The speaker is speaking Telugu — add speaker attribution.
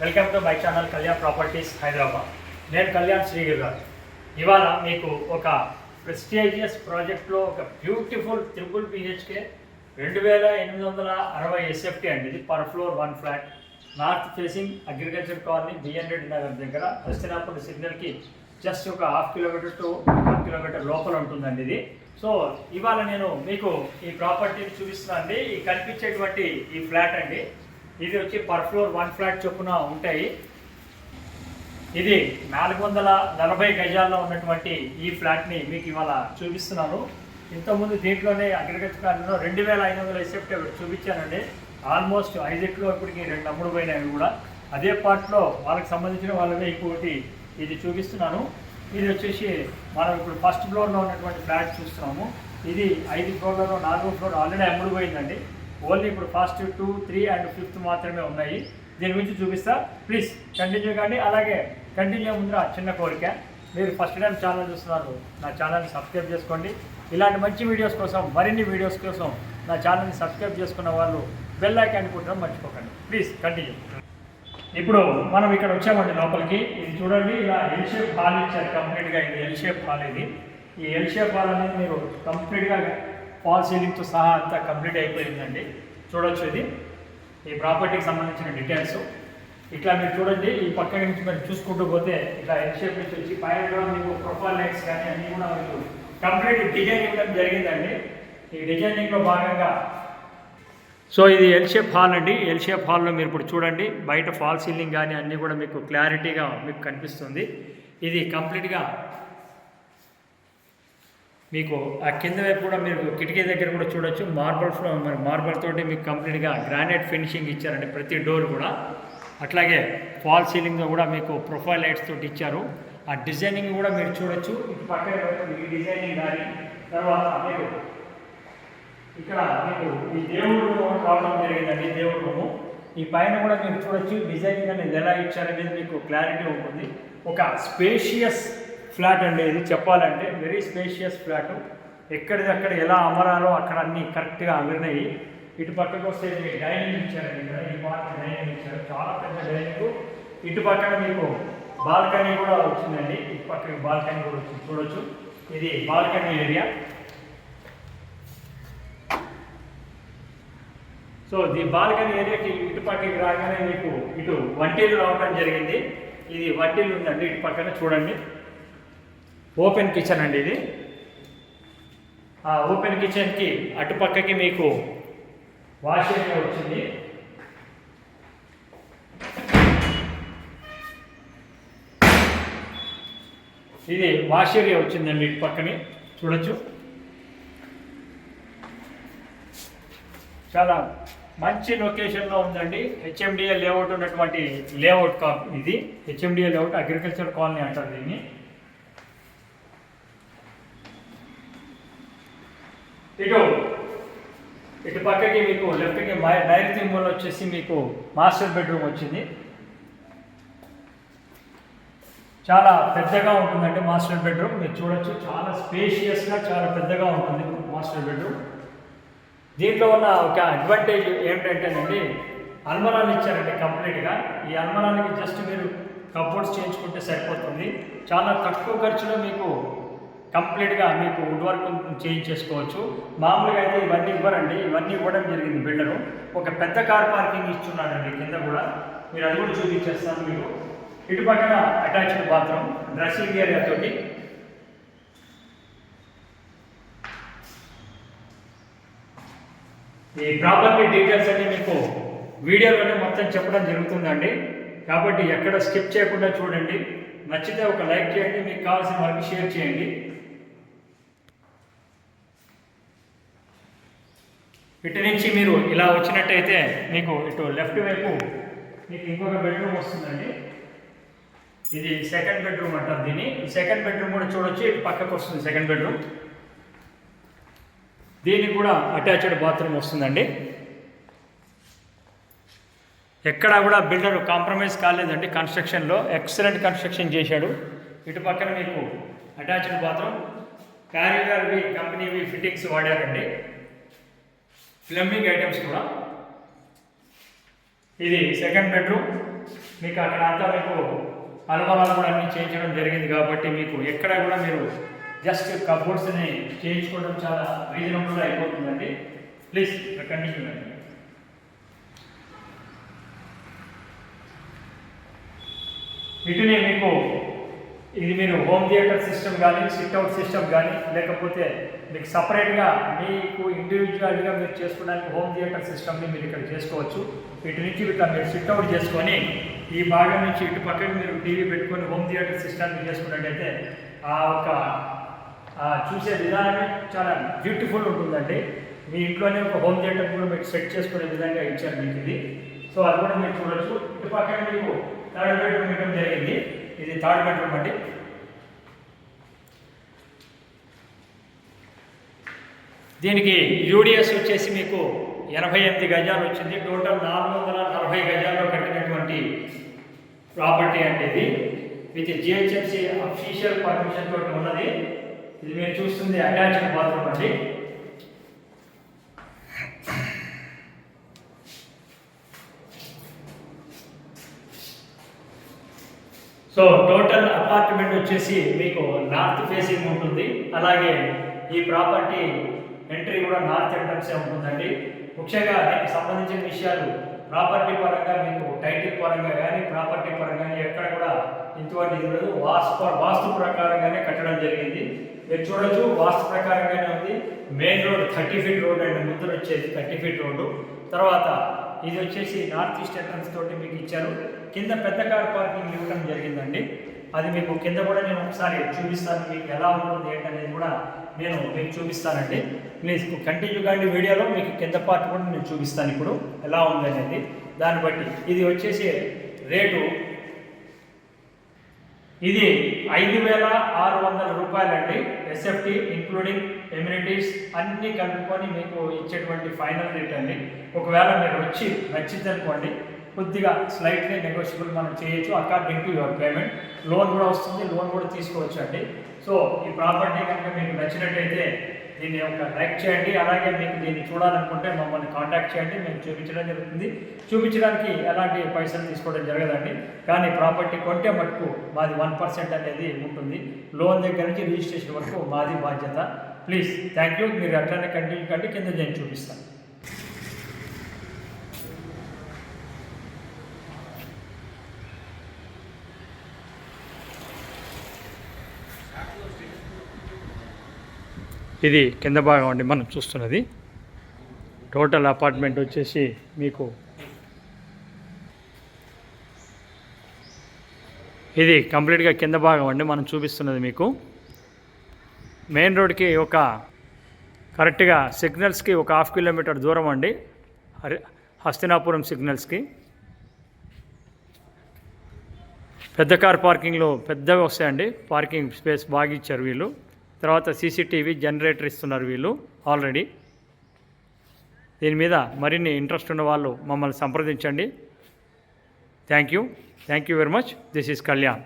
Speaker 1: Welcome to my channel Kalyan properties Hyderabad. నేను కళ్యాణ్ శ్రీగిరి గారు. ఇవాళ మీకు ఒక ప్రెస్టీజియస్ ప్రాజెక్ట్లో ఒక బ్యూటిఫుల్ త్రిపుల్ బిహెచ్కే రెండు వేల ఎనిమిది వందల అరవై ఎస్ఎఫ్టీ అండి. ఇది per floor one flat north facing agriculture colony BN Reddy Nagar దగ్గర. హస్తినాపురం సిగ్నల్కి జస్ట్ ఒక half kilometre to one kilometre లోపల ఉంటుందండి ఇది. సో ఇవాళ నేను మీకు ఈ ప్రాపర్టీని చూపిస్తున్నాను అండి ఈ కనిపించేటువంటి ఈ ఫ్లాట్ అండి. ఇది వచ్చి పర్ ఫ్లోర్ వన్ ఫ్లాట్ చొప్పున ఉంటాయి. ఇది నాలుగు వందల నలభై గజాల్లో ఉన్నటువంటి ఈ ఫ్లాట్ని మీకు ఇవాళ చూపిస్తున్నాను. ఇంతకుముందు దీంట్లోనే అగ్రికల్చర్ కాలంలో రెండు వేల ఐదు వందల ఎసెప్ట్ చూపించానండి. ఆల్మోస్ట్ ఐదిట్లో ఇప్పటికి రెండు అమ్ముడు పోయినాయి కూడా. అదే పార్ట్లో వాళ్ళకి సంబంధించిన వాళ్ళనే ఇంకోటి ఇది చూపిస్తున్నాను. ఇది వచ్చేసి మనం ఇప్పుడు ఫస్ట్ ఫ్లోర్లో ఉన్నటువంటి ఫ్లాట్ చూస్తున్నాము. ఇది ఐదు ఫ్లోర్లలో నాలుగో ఫ్లోర్ ఆల్రెడీ అమ్ముడు పోయిందండి. ఓన్లీ ఇప్పుడు first two three and fifth మాత్రమే ఉన్నాయి. దీని గురించి చూపిస్తా. ప్లీజ్ కంటిన్యూ కానీ అలాగే కంటిన్యూ ముందర చిన్న కోరిక. మీరు ఫస్ట్ టైం ఛానల్ చూస్తున్నారు నా ఛానల్ని సబ్స్క్రైబ్ చేసుకోండి. ఇలాంటి మంచి వీడియోస్ కోసం మరిన్ని వీడియోస్ కోసం నా ఛానల్ని సబ్స్క్రైబ్ చేసుకున్న వాళ్ళు బెల్ ఐకాన్ కొట్టడం మర్చిపోకండి. ప్లీజ్ కంటిన్యూ ఇప్పుడు మనం ఇక్కడ వచ్చామండి లోపలికి. ఇది చూడండి ఇలా ఎల్ షేప్ హాల్ ఇచ్చారు కంప్లీట్గా ఇది ఎల్ షేప్ హాల్ ఇది. ఈ ఎల్ షేప్ హాల్ అనేది మీరు కంప్లీట్గా ఫాల్ సీలింగ్తో సహా అంతా కంప్లీట్ అయిపోయిందండి. చూడొచ్చు ఇది. ఈ ప్రాపర్టీకి సంబంధించిన డీటెయిల్స్ ఇట్లా మీరు చూడండి ఈ పక్క నుంచి మీరు చూసుకుంటూ పోతే ఇట్లా ఎల్ షేప్ నుంచి వచ్చి పైన కూడా మీకు ప్రొఫైల్ లైట్స్ కానీ అన్నీ కూడా మీకు కంప్లీట్ డిజైన్ ఇవ్వడం జరిగిందండి. ఈ డిజైనింగ్లో భాగంగా సో ఇది ఎల్ షేప్ హాల్ అండి. ఎల్ షేప్ హాల్లో మీరు ఇప్పుడు చూడండి బయట ఫాల్ సీలింగ్ కానీ అన్నీ కూడా మీకు క్లారిటీగా మీకు కనిపిస్తుంది. ఇది కంప్లీట్గా మీకు ఆ కింద వైపు కూడా మీరు కిటికీ దగ్గర కూడా చూడొచ్చు. మార్బల్ ఫ్లో మరి మార్బల్ తోటి మీకు కంప్లీట్గా గ్రానైట్ ఫినిషింగ్ ఇచ్చారండి ప్రతి డోర్ కూడా. అట్లాగే ఫాల్ సీలింగ్ కూడా మీకు ప్రొఫైల్ లైట్స్ తోటి ఇచ్చారు. ఆ డిజైనింగ్ కూడా మీరు చూడొచ్చు. ఇటు పక్క ఈ డిజైనింగ్ కానీ తర్వాత మీరు ఇక్కడ మీకు ఈ దేవుడు రూమ్ రావడం జరిగిందండి దేవుడు రూము ఈ పైన కూడా మీరు చూడొచ్చు. డిజైనింగ్ అనేది ఎలా ఇచ్చారనేది మీకు క్లారిటీ ఉంటుంది. ఒక స్పేషియస్ ఫ్లాట్ అండి ఇది చెప్పాలంటే వెరీ స్పేషియస్ ఫ్లాట్. ఎక్కడిదక్కడ ఎలా అమరాలో అక్కడ అన్ని కరెక్ట్గా అమరినాయి. ఇటు పక్కకు వస్తే మీకు డైనింగ్ ఇచ్చారండి. ఇక్కడ ఈ పార్ట్ డైనింగ్ ఇచ్చారు. చాలా పెద్ద డైనింగ్. ఇటు పక్కన మీకు బాల్కనీ కూడా వచ్చిందండి. ఇటు పక్కన బాల్కనీ కూడా వచ్చింది. చూడొచ్చు. ఇది balcony area. So the balcony ఏరియాకి ఇటు పక్కకి రాగానే మీకు ఇటు వంటీలు రావడం జరిగింది. ఇది వంటీలు ఉందండి. ఇటు పక్కన చూడండి. ఓపెన్ కిచెన్ అండి ఇది. ఆ ఓపెన్ కిచెన్కి అటుపక్కకి మీకు వాష్ ఏరియా వచ్చింది. ఇది వాష్ ఏరియా వచ్చిందండి ఇటు పక్కనే చూడొచ్చు. చాలా మంచి లొకేషన్లో ఉందండి. హెచ్ఎండిఏ లేఅవుట్ ఉన్నటువంటి లేఅవుట్ కా ఇది. హెచ్ఎండిఏ లేఅవుట్ అగ్రికల్చర్ కాలనీ అంటారు దీన్ని. ఇటు ఇటు పక్కకి మీకు లెఫ్ట్కి నైరుతి మూల వచ్చేసి మీకు మాస్టర్ బెడ్రూమ్ వచ్చింది. చాలా పెద్దగా ఉంటుందండి మాస్టర్ బెడ్రూమ్ మీరు చూడొచ్చు చాలా స్పేషియస్గా చాలా పెద్దగా ఉంటుంది మాస్టర్ బెడ్రూమ్ దీంట్లో ఉన్న ఒక అడ్వాంటేజ్ ఏమిటంటేనండి అల్మరాలు ఇచ్చారండి కంప్లీట్గా ఈ అల్మరాలకి జస్ట్ మీరు కబోర్డ్స్ చేయించుకుంటే సరిపోతుంది. చాలా తక్కువ ఖర్చులో మీకు కంప్లీట్గా మీకు వుడ్ వర్క్ చేయించేసుకోవచ్చు మామూలుగా అయితే ఇవన్నీ ఇవ్వరండి. ఇవన్నీ ఇవ్వడం జరిగింది బిల్డరు. ఒక పెద్ద కార్ పార్కింగ్ ఇస్తున్నాడండి కింద కూడా. మీరు అది కూడా చూపించేస్తాను మీకు. ఇటు పక్కన అటాచ్డ్ బాత్రూమ్ డ్రెస్సింగ్ ఏరియా తోటి. ఈ ప్రాపర్టీ డీటెయిల్స్ అన్ని మీకు వీడియోలోనే మొత్తం చెప్పడం జరుగుతుందండి. కాబట్టి ఎక్కడ స్కిప్ చేయకుండా చూడండి. నచ్చితే ఒక లైక్ చేయండి. మీకు కావాల్సిన వరకు షేర్ చేయండి. ఇటు నుంచి మీరు ఇలా వచ్చినట్టయితే మీకు ఇటు లెఫ్ట్ వైపు మీకు ఇంకొక బెడ్రూమ్ వస్తుందండి. ఇది సెకండ్ బెడ్రూమ్ అంటారు దీన్ని. సెకండ్ బెడ్రూమ్ కూడా చూడొచ్చు ఇటు పక్కకు వస్తుంది సెకండ్ బెడ్రూమ్ దీనికి కూడా అటాచ్డ్ బాత్రూమ్ వస్తుందండి. ఎక్కడా కూడా బిల్డర్ కాంప్రమైజ్ కాలేదండి కన్స్ట్రక్షన్లో ఎక్సలెంట్ కన్స్ట్రక్షన్ చేశాడు. ఇటు పక్కన మీకు అటాచ్డ్ బాత్రూమ్ క్యారీగార్వి కంపెనీవి ఫిట్టింగ్స్ వాడారండి. ప్లంబింగ్ ఐటమ్స్ కూడా. ఇది సెకండ్ బెడ్రూమ్ మీకు అక్కడ అంతా మీకు అనుభవాలు కూడా అన్ని చేయించడం జరిగింది కాబట్టి మీకు ఎక్కడ కూడా మీరు జస్ట్ కబోర్డ్స్ని చేయించుకోవడం చాలా రీజనబుల్గా అయిపోతుందండి. ప్లీజ్ కంటిన్యూ అండి వీటిని మీకు ఇది మీరు హోమ్ థియేటర్ సిస్టమ్ కానీ సిట్అవుట్ సిస్టమ్ కానీ లేకపోతే మీకు సపరేట్గా మీకు ఇండివిజువల్గా మీరు చేసుకోవడానికి హోమ్ థియేటర్ సిస్టమ్ని మీరు ఇక్కడ చేసుకోవచ్చు. ఇటు నుంచి ఇట్లా మీరు సిట్అవుట్ చేసుకొని ఈ భాగం నుంచి ఇటు పక్కన మీరు టీవీ పెట్టుకొని హోమ్ థియేటర్ సిస్టమ్ని చేసుకున్నట్టయితే ఆ ఒక చూసే విధానమే చాలా బ్యూటిఫుల్ ఉంటుందండి. మీ ఇంట్లోనే ఒక హోమ్ థియేటర్ కూడా మీకు సెట్ చేసుకునే విధంగా ఇచ్చారు మీకు ఇది. సో అది కూడా మీరు చూడొచ్చు. ఇటు పక్కన మీకు థర్డ్ బెడ్రూమ్ ఇవ్వడం జరిగింది. ఇది థర్డ్ బెడ్రూమ్ అండి. దీనికి యూడిఎస్ వచ్చేసి మీకు ఎనభై ఎనిమిది గజాలు వచ్చింది. టోటల్ నాలుగు వందల నలభై గజాల్లో కట్టినటువంటి ప్రాపర్టీ అంటే ఇది. విత్ జిహెచ్ఎంసీ అఫీషియల్ పర్మిషన్ తోటి ఉన్నది. ఇది మీరు చూస్తుంది అటాచ్డ్ బాత్రూమ్ అండి. సో టోటల్ అపార్ట్మెంట్ వచ్చేసి మీకు నార్త్ ఫేసింగ్ ఉంటుంది. అలాగే ఈ ప్రాపర్టీ ఎంట్రీ కూడా నార్త్ ఎంట్రన్సే ఉంటుందండి. ముఖ్యంగా దీనికి సంబంధించిన విషయాలు ప్రాపర్టీ పరంగా మీకు టైటిల్ పరంగా కానీ ప్రాపర్టీ పరంగా కానీ ఎక్కడ కూడా ఇటువంటి ఇది ఉండదు. వాస్తు వాస్తు ప్రకారంగానే కట్టడం జరిగింది. మీరు చూడొచ్చు వాస్తు ప్రకారంగానే ఉంది. Main road thirty feet road and. ముందు వచ్చేసి థర్టీ ఫీట్ రోడ్డు. తర్వాత ఇది వచ్చేసి నార్త్ ఈస్ట్ ఎంట్రన్స్ తోటి మీకు ఇచ్చారు. కింద పెద్ద కార్ పార్కింగ్ ఇవ్వడం జరిగిందండి. అది మీకు కింద కూడా నేను ఒకసారి చూపిస్తాను మీకు ఎలా ఉంటుంది ఏంటనేది కూడా నేను మీకు చూపిస్తానండి. ప్లీజ్ కంటిన్యూ కానీ వీడియోలో మీకు కింద పార్ట్ కూడా నేను చూపిస్తాను ఇప్పుడు ఎలా ఉంది అనేది. దాన్ని బట్టి ఇది వచ్చేసి రేటు ఇది ఐదు వేల ఆరు వందల రూపాయలండి. ఎస్ఎఫ్టీ ఇంక్లూడింగ్ ఎమ్యూనిటీస్ అన్నీ కలుపుకొని మీకు ఇచ్చేటువంటి ఫైనల్ రేట్ అండి. ఒకవేళ మీరు వచ్చి నచ్చిందనుకోండి కొద్దిగా స్లైట్లీ నెగోషియబుల్ మనం చేయొచ్చు according to your payment loan కూడా వస్తుంది లోన్ కూడా తీసుకోవచ్చు అండి సో ఈ ప్రాపర్టీ కనుక మీకు నచ్చినట్టయితే దీన్ని ఒక లైక్ చేయండి. అలాగే మీకు దీన్ని చూడాలనుకుంటే మమ్మల్ని కాంటాక్ట్ చేయండి. మేము చూపించడం జరుగుతుంది. చూపించడానికి ఎలాంటి పైసలు తీసుకోవడం జరగదండి. కానీ ప్రాపర్టీ కొంటే మటుకు మాది వన్ పర్సెంట్ అనేది ఉంటుంది. లోన్ దగ్గర నుంచి రిజిస్ట్రేషన్ వరకు మాది బాధ్యత. Please thank you. మీరు అట్లనే కంటిన్యూ కంటే కింద నేను చూపిస్తాను. ఇది కింద భాగం అండి మనం చూస్తున్నది. టోటల్ అపార్ట్మెంట్ వచ్చేసి మీకు ఇది కంప్లీట్గా కింద భాగం అండి మనం చూపిస్తున్నది మీకు. మెయిన్ రోడ్కి ఒక కరెక్ట్గా సిగ్నల్స్కి ఒక హాఫ్ కిలోమీటర్ దూరం అండి. హరి హస్తినాపురం సిగ్నల్స్కి పెద్ద కార్ పార్కింగ్లో పెద్దగా వస్తాయండి. పార్కింగ్ స్పేస్ బాగా ఇచ్చారు వీళ్ళు. తర్వాత సీసీటీవీ జనరేటర్ ఇస్తున్నారు వీళ్ళు ఆల్రెడీ. దీని మీద మరిన్ని ఇంట్రెస్ట్ ఉన్న వాళ్ళు మమ్మల్ని సంప్రదించండి. Thank you thank you very much this is Kalyan